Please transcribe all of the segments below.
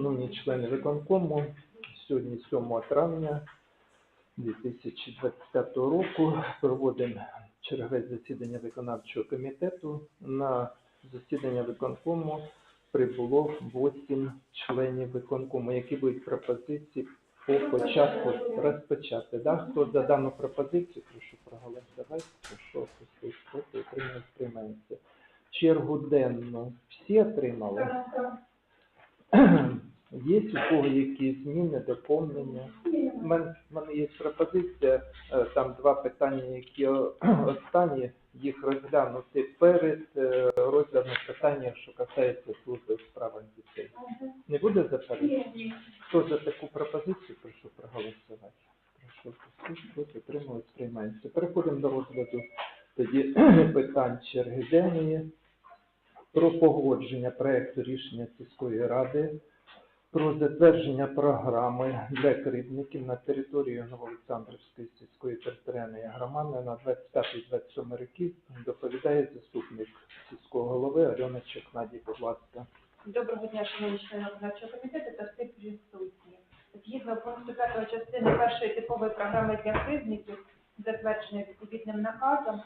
Шановні члени виконкому, сьогодні 7 травня 2025 року проводимо чергове засідання виконавчого комітету. На засідання виконкому прибуло 8 членів виконкому. Які будуть пропозиції по початку розпочати? Да? Хто за дану пропозицію, прошу проголосувати. Прошу опустити проти, отримати, приймається. Чергу денну всі отримали? Є у кого які зміни, доповнення? У мене, в мене є пропозиція, е, там два питання, які останні, їх розглянути перед е, розглядом питання, що касається служби в справах дітей. Не буде заперечень? Хто за таку пропозицію, прошу проголосувати. Прошу проти, утримувати, приймається. Переходимо до розгляду тоді питань черги денної про погодження проекту рішення сільської ради про затвердження програми для керівників на території Новоолександрівської сільської територіальної громади на 25-27 роки доповідає заступник сільського голови Альона Чекнаді, будь ласка. Доброго дня, шановні члени виконавчого комітету та всі присутні. Згідно пункту 5 частини першої типової програми для кривдників, затвердженої відповідним наказом,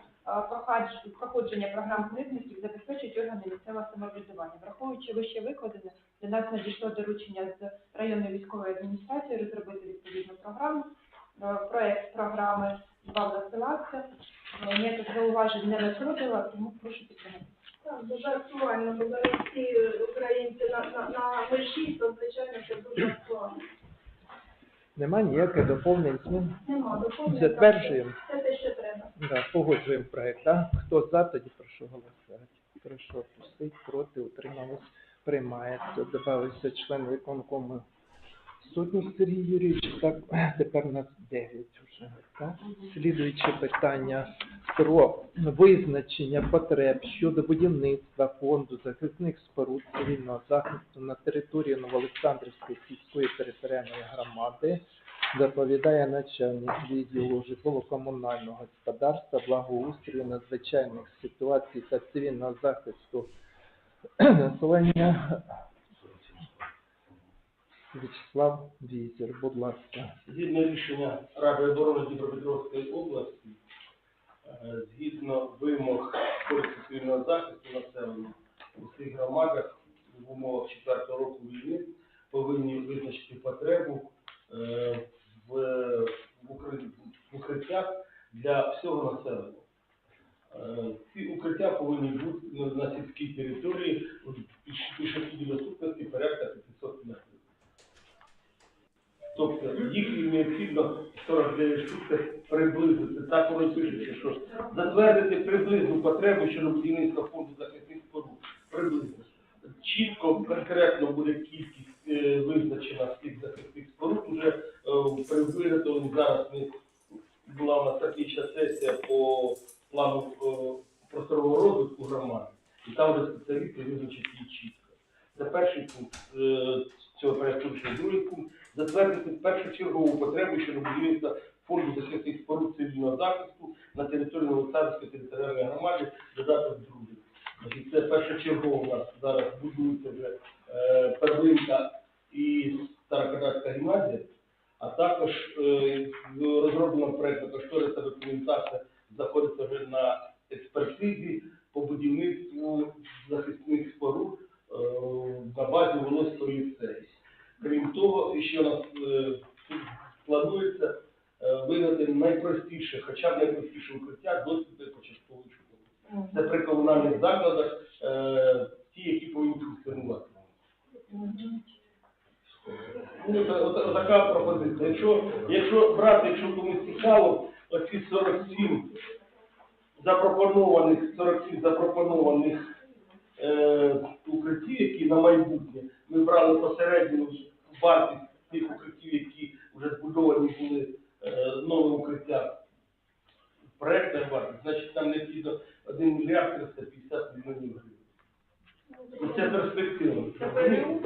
проходження програм кривдників забезпечують органи місцевого самоврядування. Враховуючи вище викладене, до нас надійшло доручення з районної військової адміністрації розробити відповідну програму. Е, Проект програми вам насилався. Е, Ніяких зауважень не надходило, тому прошу підтримати. Так, дуже актуально, бо зараз всі українці на, на, на межі, то звичайно це дуже актуально. Нема ніяких доповнень змін? Нема доповнення. Затверджуємо. Це те, що треба. Да, погоджуємо проект. Да? Хто за, тоді прошу голосувати. Прошу опустити, проти, утримались, приймається. Добавився член виконкому Сотник Сергій Юрійович. Так, тепер у нас 9 вже. Так? Слідуюче питання про визначення потреб щодо будівництва фонду захисних споруд цивільного захисту на території Новоолександрівської сільської територіальної громади доповідає начальник відділу житлово-комунального господарства, благоустрою, надзвичайних ситуацій та цивільного захисту населення Вячеслав Візер, будь ласка. Згідно рішення Ради оборони Дніпропетровської області, е, згідно вимог Кодексу цивільного захисту населення у всіх громадах в умовах четвертого року війни повинні визначити потребу е, в, в укри- в укриттях для всього населення. Е, Ці укриття повинні бути на- сільській території пішохідній доступності порядка 500 метрів. Тобто їх необхідно 49 штук приблизити. Так воно пишеться, що затвердити приблизну потребу щодо будівництва фонду захисних споруд. Приблизно. Чітко, конкретно буде кількість е, визначена цих захисних споруд. Уже при виготовленні зараз була у нас технічна сесія по плану е, просторового розвитку громади. І там вже спеціалісти визначать її чітко. Це перший пункт е, цього рішення. Другий пункт затвердити першочергову потребу щодо будівництва фонду захисних споруд цивільного захисту на території Новоцарської територіальної громади, додаток другий. Це першочергово у нас зараз будується вже е, первинка і Старокадацька гімназія, а також е, розроблена проєктна кошторисна документація знаходиться вже на експертизі по будівництву захисних споруд е, на базі Волоської ліцеї. Крім того, ще у нас е, планується вигнати найпростіше, хоча б найпростіше укриття доступу початкової школи. Це при комунальних закладах, ті, які повинні функціонувати. Ну, от- от така пропозиція. Якщо, якщо брати, якщо комусь цікаво, оці 47 запропонованих, 47 запропонованих е, укриттів, які на майбутнє, ми брали посередню вартість тих укриттів, які вже збудовані були е, нове укриття. Проектна вартість, значить нам необхідно 1 мільярд 350 мільйонів гривень. І це перспективно. Це ПРУ?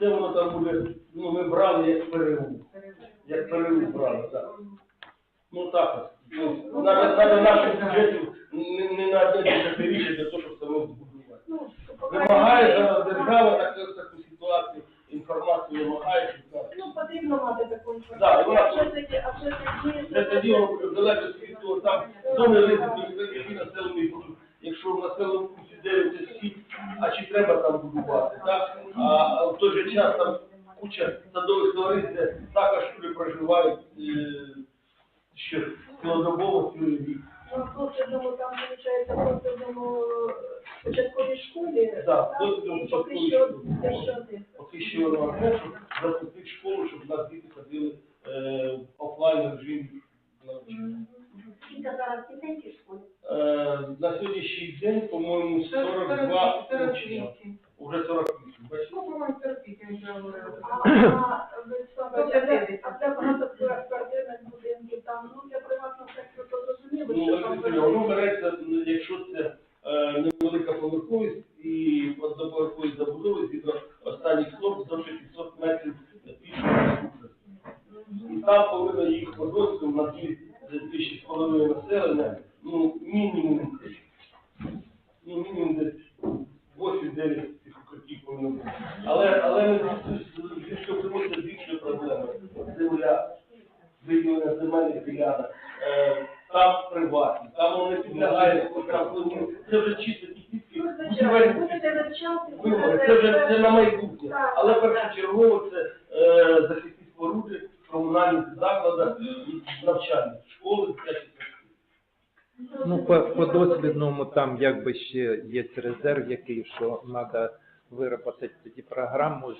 Це воно там буде, ну ми брали як перерву. Як перерву брали, так. Ну так от. Ну, Надо, надо нашим бюджетів не, не на одне десятиріччя для того, щоб самому збудувати. Ну, Вимагає зараз держава таку, таку ситуацію. такий населений пункт, якщо в населеному пункті 9 осіб, а чи треба там будувати, так? А, а в той же час там куча садових товариств, де також люди проживають е, ще цілодобово цілий рік. Ну, в Досвідному там, виходить, в Досвідному початковій школі. Так, в Досвідному і початковій поки що школі. те, що один. Поки що воно що запустити школу, щоб у нас діти ходили е, в офлайн режимі навчання. Скільки зараз дітей в цій школі? Е, на сьогоднішній день, по-моєму, 42 учня. Уже 48. Бачите? Ну, по-моєму, 48 вже говорили. А, а, ви що, а для- а для багатоквартирних будинків там, ну, для приватного сектору то зрозуміло, Ну, що там Олексій, воно береться, ну, якщо це е, невелика поверховість і одноповерхові забудови згідно останніх слов до 600 метрів пішої І там повинно їх по досвіду на дві тисячі з половиною населення, ну, мінімум, ну, мінімум десь 8-9 цих укриттів повинно бути. Але, але ми звісно, примусимо більшої проблеми. Земля, виділення земельних ділянок, е, там приватні, там не підлягає контракту. Це вже чисто технічні будівельні вимоги. Це вже це на майбутнє. Але першочергово це е, захисні споруди в комунальних закладах і навчання, школи, дитячі садки. Ну, по, по досвідному там якби ще є резерв, який що треба виробити тоді програму з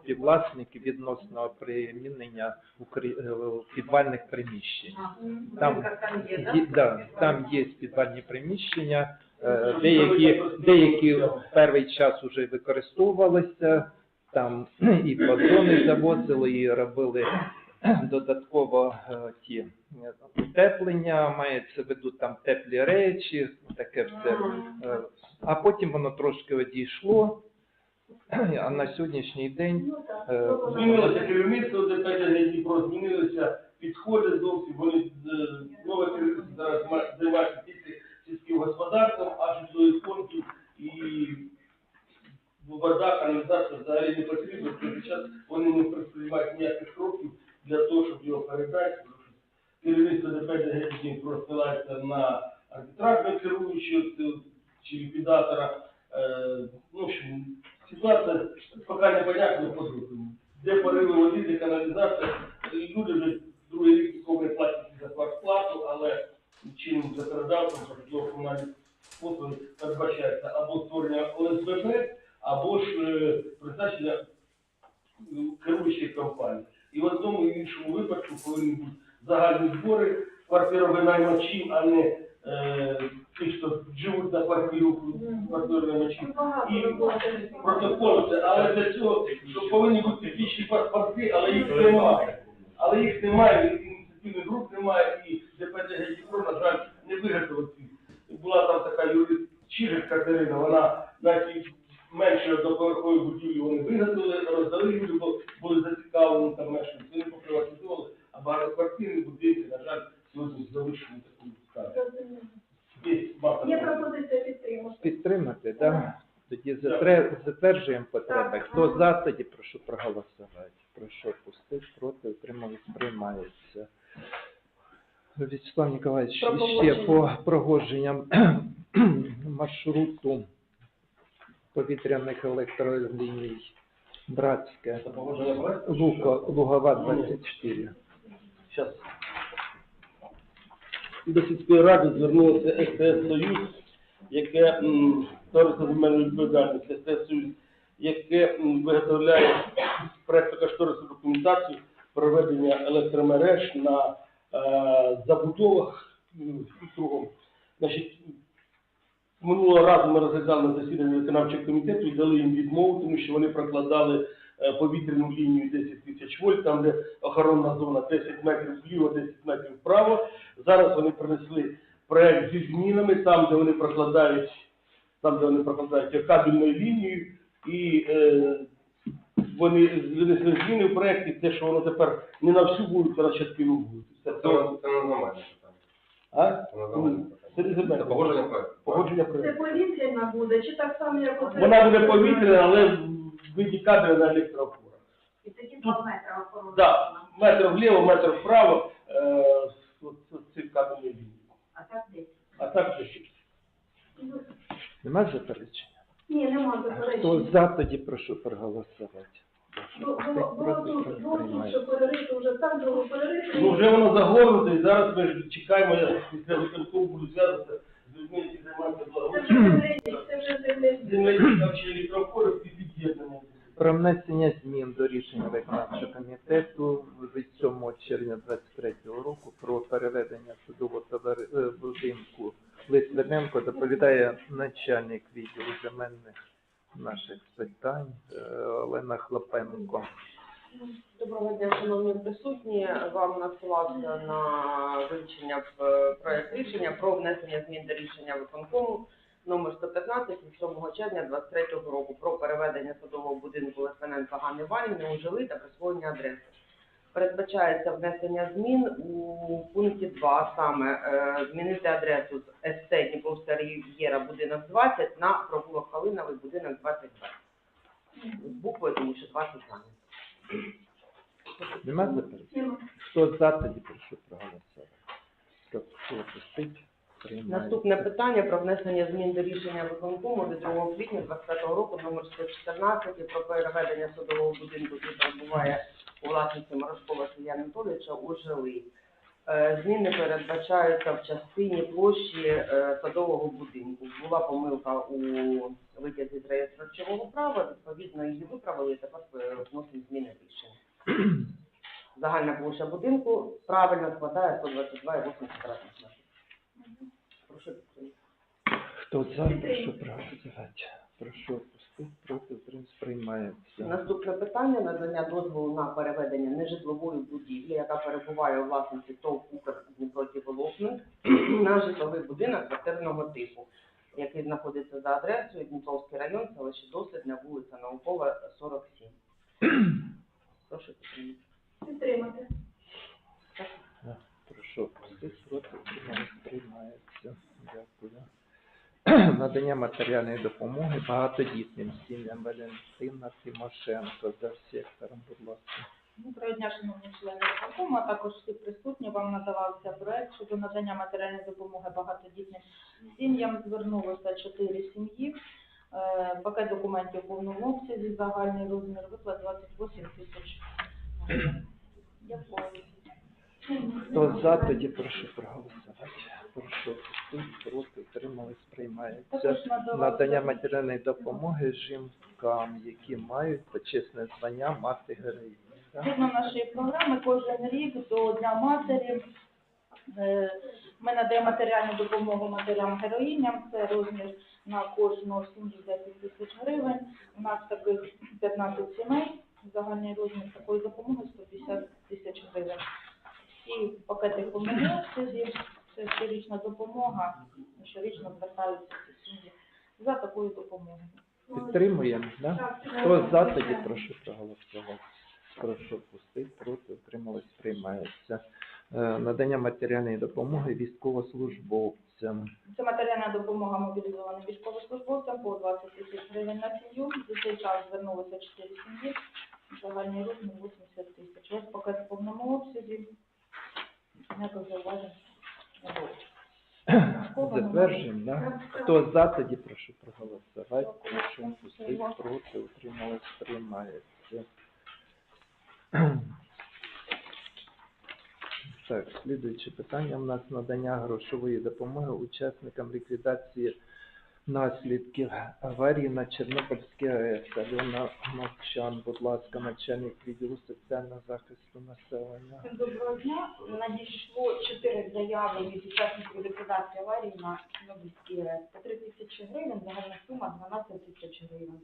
співвласників відносно примінення е, підвальних приміщень. Там, там є, да? там є підвальні приміщення, е, деякі, деякі в перший час вже використовувалися, там і плазони завозили, і робили додатково е, ті е, утеплення, мається в виду там теплі речі, таке все. Е, А потім воно трошки одійшло, а на сьогоднішній день Ну, Е, Змінилося керівництво ДПТ Дніпро, змінилися підходи зовсім. Вони е, нове керівництво зараз ма- займається тільки сільським господарством, а житлових фондів і вода, каналізація взагалі не потрібно. В той же час вони не предприймають ніяких кроків для того, щоб його передати. тому що Керівництво ДПТ Дніпро посилається на арбітражного керуючого ц- чи ліквідатора. Е, Ну, в общем, ситуація поки непонятна по Де пориви води, де каналізація. І люди вже другий рік нікому не платять за квартплату, але чинним законодавством про житлово-комунальні послуги передбачається або створення ОСББ, або ж е, призначення е, керуючої компанії. І в одному і в іншому випадку повинні бути загальні збори квартировинаймачів, а не е, ті, що живуть на квартиру квартировинаймачів. Багато І роботи. протокол це, але для цього що повинні бути технічні паспорти, але їх немає. Але їх немає, і ініціативних груп немає, і ДПТ Дніпро, на жаль, не виготовив. Була там така юрист Чижик Катерина, вона на ті менше одноповерхові будівлі вони виготовили, роздали люди, бо були зацікавлені там мешканці, вони поприватизували, а багатоквартирні будинки, на жаль, сьогодні залишені такою стані. Є пропозиція підтримати. підтримати, да? тоді затре- затверджуємо потреби. Хто за, тоді прошу проголосувати. Прошу пустити, проти, утримались, приймається. Вячеслав Ніколаївич, ще по прогодженням маршруту повітряних електроліній Братське? Луко, Лугова 24. Зараз. До сільської ради звернулося СТС Союз, яке товариство земельної відповідальності СТС Союз, яке виготовляє проектно-кошторисну документацію проведення електромереж на е, забудовах кругом. Значить, Минулого разу ми розглядали на засіданні виконавчого комітету і дали їм відмову, тому що вони прокладали е, повітряну лінію 10 тисяч вольт, там де охоронна зона 10 метрів вліво, 10 метрів вправо. Зараз вони принесли проект зі змінами, там, де вони прокладають, там, де вони прокладають кабельною лінією, і е, вони внесли зміни в проекті, те, що воно тепер не на всю вулицю, а на частину вулиці. Це, Це, це не нормальне питання. а? Це не нормальне питання. Це не земельне. Це погодження проекту. Погодження Це проекту. Повітряна буде, чи так само, як оце? Вона буде повітряна, але в виді кабеля на електроопорах. І тоді два метри охорони. Да, метр вліво, метр вправо, е, от, от ці кабельні лінії. А так десь. А так же ж Нема заперечення? Ні, нема Хто заперечень. за, тоді прошу проголосувати. Бу- Було було що перерити вже там, було перерити. Ну вже воно загорнуто, і зараз ми ж чекаємо, я після виконкому буду зв'язатися Про внесення змін до рішення виконавчого комітету від 7 червня 2023 року про переведення судового е, будинку Литвиненко доповідає начальник відділу земельних наших питань е, Олена Хлопенко. Доброго дня, шановні присутні. Вам надсилався на вивчення е, проект рішення про внесення змін до рішення виконкому номер 115 від 7 червня 2023 року про переведення садового будинку Литвиненка Ганни Іванівни у жилий та присвоєння адреси. Передбачається внесення змін у пункті 2, саме е, змінити адресу з СТ Дніпровська Рів'єра, будинок 20 на провулок Халиновий, будинок 22. З буквою, тому що 20 зайнято. Нема заперечень? Хто за, тоді прошу проголосувати. Хто. Наступне питання про внесення змін до рішення виконкому від 2 квітня 25 року номер 114 про переведення судового будинку, який перебуває у власності Морошкова Сергія Анатолійовича у жилий. Е, Зміни передбачаються в частині площі е, садового будинку. Була помилка у витязі з реєстру права, відповідно її виправили тепер е, вносимо зміни рішення. Загальна площа будинку правильно складає 122,8 квадратних метрів. Прошу підтримати. Хто за, прошу проголосувати. Прошу опустити, проти утриматися, приймається. Наступне питання надання дозволу на переведення нежитлової будівлі, яка перебуває у власності ТОВ «Укр Дніпро Девелопмент» на житловий будинок квартирного типу, який знаходиться за адресою Дніпровський район, селище Дослідне, вулиця Наукова, 47. Прошу підтримати. Підтримати. Прошу опустити, проти приймається. Дякую. Надання матеріальної допомоги багатодітним сім'ям Валентина Тимошенко за сектором, будь ласка. Доброго дня, шановні члени виконкому, а також всі присутні. Вам надавався проект щодо надання матеріальної допомоги багатодітним сім'ям. Звернулося чотири сім'ї. Е, Пакет документів у повному обсязі, загальний розмір виплат 28 тисяч. Дякую. Хто за, тоді прошу проголосувати. Прошу опустити, проти утримались, приймається. Надання матеріальної допомоги жінкам, які мають почесне звання мати героїні. Згідно нашої програми, кожен рік до Дня матері е, ми надаємо матеріальну допомогу матерям-героїням. Це розмір на кожну сім'ю 10 тисяч гривень. У нас таких 15 сімей. Загальний розмір такої допомоги 150 тисяч гривень. І пакети в. Це щорічна допомога. Щорічно звертаються ці сім'ї за такою допомогою. Підтримуємо, да? Так, Хто за, тоді прошу проголосувати. Прошу пустити, проти утримались, приймається. Е, Надання матеріальної допомоги військовослужбовцям. Це матеріальна допомога мобілізованим військовослужбовцям по 20 тисяч гривень на сім'ю. За цей час звернулося 4 сім'ї. Загальний розмір 80 тисяч. Ось пакет в повному обсязі. Ніяких зауважень не було. Затверджуємо, да? Хто за, тоді прошу проголосувати. Прошу пустити, проти утримались, приймається. Так, слідуюче питання у нас надання грошової допомоги учасникам ліквідації наслідків аварії на Чорнобильській АЕС. Альона Мовчан, будь ласка, начальник відділу соціального захисту населення. Доброго дня. Надійшло чотири заяви від учасників ліквідації аварії на Чорнобильській РЕС. По 3 тисячі гривень, загальна сума 12 тисяч гривень.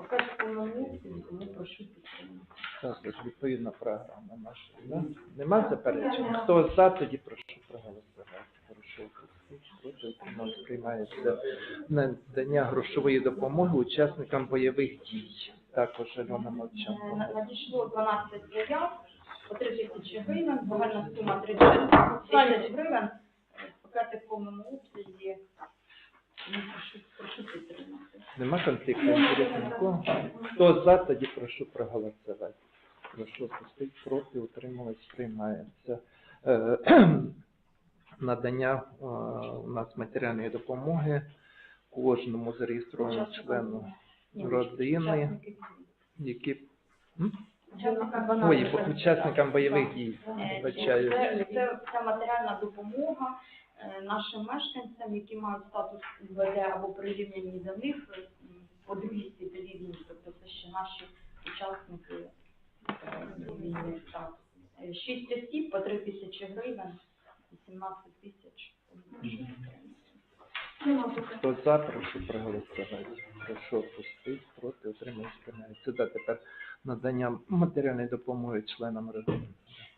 Поки повному обсязі, тому прошу підтримати. Також відповідна програма наша. Да? Нема заперечень? Хто за, тоді прошу проголосувати. Прошу проти утримались, приймається надання грошової допомоги учасникам бойових дій. Також Альона Е, Надійшло 12 заяв по 3 тисячі гривень, загальна сума 36 тисяч гривень. Пакети в повному обсязі, прошу, прошу підтримати. Нема конфлікту інтересів нікого? Хто за, тоді прошу проголосувати. Прошу пустити, проти утримались, приймається. Е, Надання е, у нас матеріальної допомоги кожному зареєстрованому члену родини, які Ой, учасникам бойових дій. Е, Це, це, матеріальна допомога нашим мешканцям, які мають статус УБД або прирівняні до них е, по 200 рівні, тобто це ще наші учасники е, війни. Е, Шість осіб по 3 тисячі гривень, 18 тисяч. Хто за, прошу проголосувати. Прошу опустити, проти, утримались, приймається. Тепер надання матеріальної допомоги членам родини.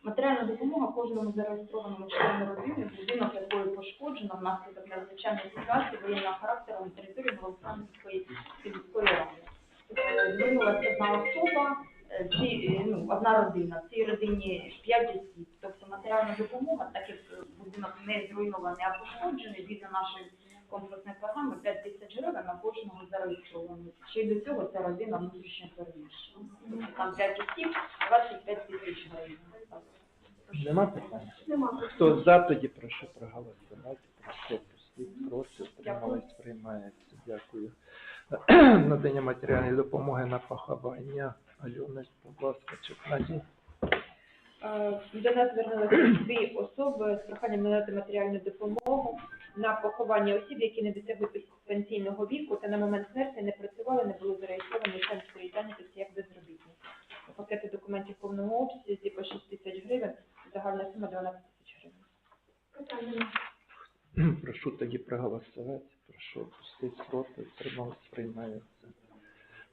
Матеріальна допомога кожному зареєстрованому члену родини, будинок якої пошкоджено внаслідок надзвичайної ситуації воєнного характеру на території Володимирської сільської ради. Е, Звернулася одна особа, е, ці, е, ну, одна родина, в цій родині 5 осіб. Тобто матеріальна допомога, так як е, будинок не зруйнований, а пошкоджений, згідно нашої комплексної програми 5 тисяч гривень на кожного зареєстрованого. Ще й до цього це родина внутрішньо переміщена. Тобто там 5 осіб, 25 тисяч гривень. Нема питань? Нема. Хто за, тоді прошу проголосувати. Прошу опустити, проти, утримались, приймається. Дякую. Надання матеріальної допомоги на поховання. Альона, будь ласка, Чекнаді. Е, До нас звернулися дві особи з проханням надати матеріальну допомогу на поховання осіб, які не досягли пенсійного віку та на момент смерті не працювали, не були зареєстровані в центрі своєї зайнятості як безробітні. Пакети документів в повному обсязі по 6 тисяч гривень, загальна сума 12 тисяч гривень. Питань нема. Прошу тоді. Прошу опустити, проти, утримались, приймається.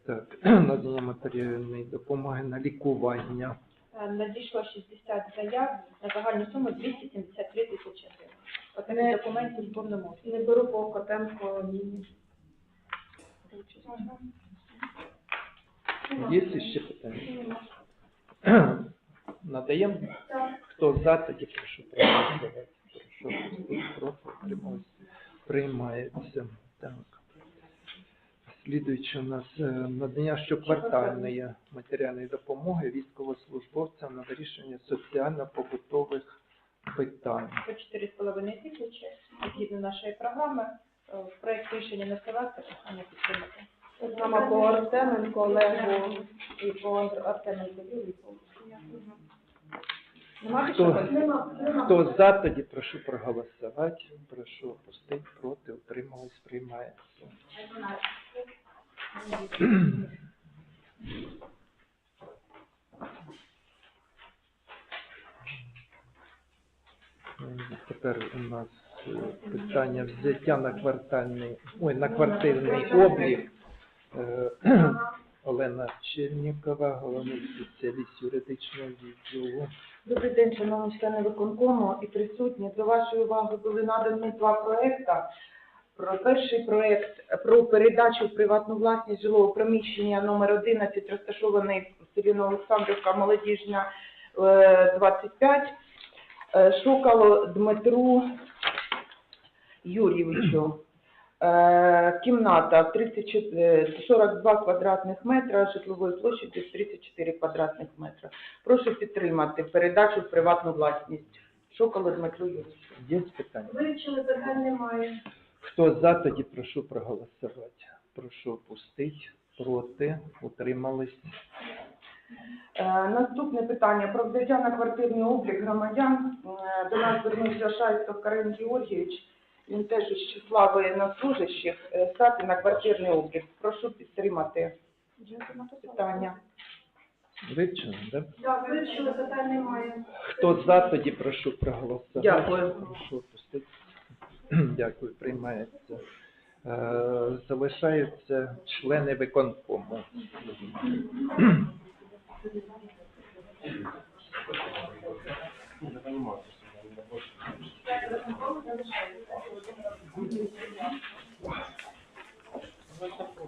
Так, надання матеріальної допомоги на лікування. Е, Надійшло 60 заяв на загальну суму 273 тисячі гривень. Документів в повному обсязі. Не беру по Котенко ні. Є ще питання? Надаємо? Хто за, тоді прошу проголосувати. Прошу опустити, проти, утримались, приймається. Так. Слідуючи у нас е, надання щоквартальної матеріальної допомоги військовослужбовцям на вирішення соціально-побутових питань. по 4,5 тисячі згідно нашої програми. Е, В проект рішення не вкладати, прохання підтримати. Саме по Артеменко Олегу і по Артеменко. Нема Хто, хто за, тоді прошу проголосувати. Прошу опустити, проти, утримались, приймається. Тепер у нас е, питання взяття на квартальний, ой, на квартирний облік. Е, Олена Чернікова, головний спеціаліст юридичного відділу. Добрий день, шановні члени виконкому і присутні. До вашої уваги були надані два проекти. Про перший проект про передачу в приватну власність жилого приміщення номер 11, розташований в селі Олександрівка, молодіжна, е, 25, е, Шукало Дмитру Юрійовичу. Е, Кімната 34, 42 квадратних метра, житлової площі 34 квадратних метра. Прошу підтримати передачу в приватну власність. Шоколо Дмитру Юрійовичу. Є питання? Вивчили, питань немає. Хто за, тоді прошу проголосувати. Прошу опустити, проти, утримались. Е, Наступне питання про взяття на квартирний облік громадян. Е, До нас звернувся Шайстов Карин Георгійович. Він теж із числа воєннослужащих е, стати на квартирний облік. Прошу підтримати питання. Вивчено, да? Так, вивчили, питань немає. Хто за, тоді прошу проголосувати. Дякую. Прошу опустити. Дякую, приймається. Е, залишаються члени виконкому. Не понимаю. Thank you.